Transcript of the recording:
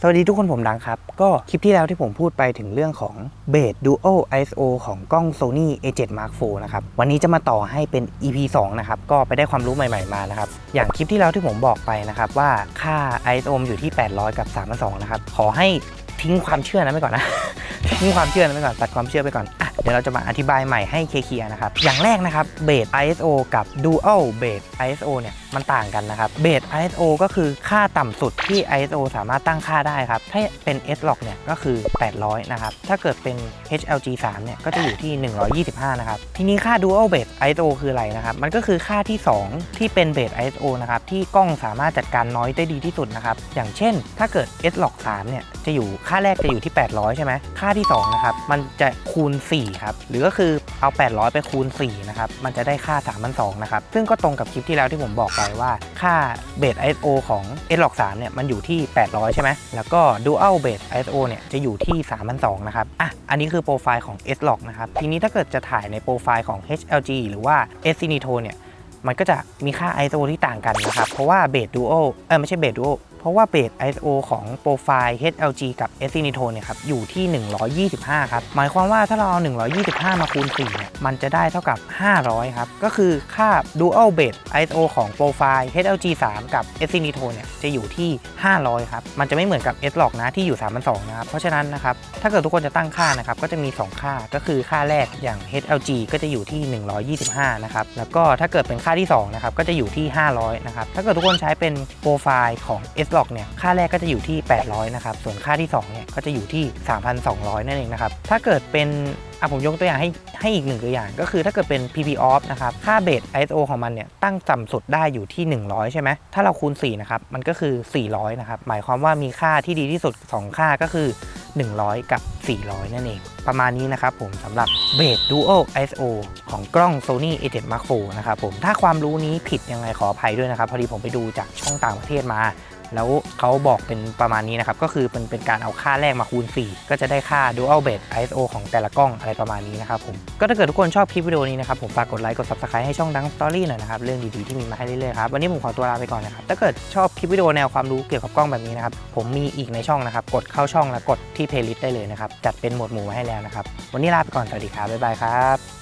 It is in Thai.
สวัสดีทุกคนผมดังครับ ก็คลิปที่แล้วที่ผมพูดไปถึงเรื่องของเบส Dual ISO ของกล้อง Sony A7 Mark IV นะครับ วันนี้จะมาต่อให้เป็น EP 2 นะครับ ก็ไปได้ความรู้ใหม่ๆมานะครับ อย่างคลิปที่แล้วที่ผมบอกไปนะครับ ว่าค่า ISO มันอยู่ที่ 800 กับ 3,200นะครับ ขอให้ทิ้งความเชื่อนั้นไปก่อนนะ ทิ้งความเชื่อไปก่อนตัดความเชื่อไปก่อนอะเดี๋ยวเราจะมาอธิบายใหม่ให้เคลียร์นะครับ อย่างแรกนะครับเบส ISO กับ Dual Base ISO เนี่ยมันต่างกันนะครับเบส ISO ก็คือค่าต่ำสุดที่ ISO สามารถตั้งค่าได้ครับ ถ้าเป็น S-Log เนี่ยก็คือ 800 นะครับ ถ้าเกิดเป็น HLG 3เนี่ยก็จะอยู่ที่ 125 นะครับ ทีนี้ค่า Dual Base ISO คืออะไรนะครับ มันก็คือค่าที่ 2 ที่เป็นเบส ISO นะครับ ที่กล้องสามารถจัดการน้อยได้ดีที่สุดนะครับ อย่างเช่น ถ้าเกิด S-Log 3เนี่ยจะอยู่ค่าแรกจะอยู่ที่ 800 ใช่ไหมค่าที่ 2 นะครับ มันจะคูณ 4 ครับ หรือก็คือเอา 800 ไปคูณ 4 นะครับ มันจะได้ค่า 3,200นะครับ ซึ่งก็ตรงกับคลิปที่แล้วที่ผมบอกไปว่า ค่าเบส ISO ของ S-Log 3เนี่ย มันอยู่ที่ 800 ใช่ไหม แล้วก็ Dual Base ISO เนี่ย จะอยู่ที่ 3,200นะครับ อะ อันนี้คือโปรไฟล์ของ S-Log นะครับ ทีนี้ถ้าเกิดจะถ่ายในโปรไฟล์ของ HLG หรือว่า S Cinetone เนี่ย มันก็จะมีค่า ISO ที่ต่างกันนะครับ เพราะว่าเบส Dual เออไม่ใช่เบส Dual เพราะว่าเบส ISO ของโปรไฟล์ HLG กับ S Cinetone เนี่ยครับอยู่ที่ 125 ครับ หมายความว่าถ้าเราเอา 125 มาคูณ4เนี่ยมันจะได้เท่ากับ 500 ครับ ก็คือค่า Dual Base ISO ของโปรไฟล์ HLG 3 กับ S Cinetone เนี่ยจะอยู่ที่ 500 ครับ มันจะไม่เหมือนกับ S Log นะที่อยู่ 3,200นะครับ เพราะฉะนั้นนะครับถ้าเกิดทุกคนจะตั้งค่านะครับก็จะมี 2 ค่าก็คือค่าแรกอย่าง HLG ก็จะอยู่ที่ 125 นะครับแล้วก็ถ้าเกิดเป็นค่าที่2นะครับก็จะอยู่ที่ 500 นะครับถ้าเกิดทุกคนใช้เป็นโปรไฟล์ของ S Log เนี่ยค่าแรกก็จะอยู่ที่ 800นะครับส่วนค่าที่2เนี่ยก็จะอยู่ที่ 3,200 นั่นเองนะครับถ้าเกิดเป็นอะผมยกตัวอย่างให้ให้อีกหนึ่งตัวอย่าง ก็คือถ้าเกิดเป็น PP off นะครับค่าเบส ISO ของมันเนี่ยตั้งต่ำสุดได้อยู่ที่ 100 ใช่ไหมถ้าเราคูณ4นะครับมันก็คือ 400นะครับหมายความว่ามีค่าที่ดีที่สุด 2 ค่าก็คือ 100 กับ 400 นั่นเอง ประมาณนี้นะครับผมสำหรับเบส Dual ISO ของกล้อง Sony A7 Mark IV นะครับผมถ้าความรู้นี้ผิดยังไงขออภัยด้วยนะครับพอดีผมไปดูจากช่องต่างประเทศมา แล้วเขาบอกเป็นประมาณนี้นะครับ ก็คือเป็นเป็นการเอาค่าแรกมาคูณ 4 ก็จะได้ค่า Dual Base ISO ของแต่ละกล้องอะไรประมาณนี้นะครับผมก็ถ้าเกิดทุกคนชอบคลิปวิดีโอนี้นะครับผมฝากกดไลค์กด Subscribe ให้ช่องดังสตอรี่หน่อยนะครับเรื่องดีๆที่มีมาให้เรื่อยๆครับวันนี้ผมขอตัวลาไปก่อนนะครับถ้าเกิดชอบคลิปวิดีโอแนวความรู้เกี่ยวกับกล้องแบบนี้นะครับผมมีอีกในช่องนะครับกดเข้าช่องแล้วกดที่ playlist ได้เลยนะครับจัดเป็นหมวดหมู่มาให้แล้วนะครับวันนี้ลาไปก่อนสวัสดีครับบ๊ายบายครับ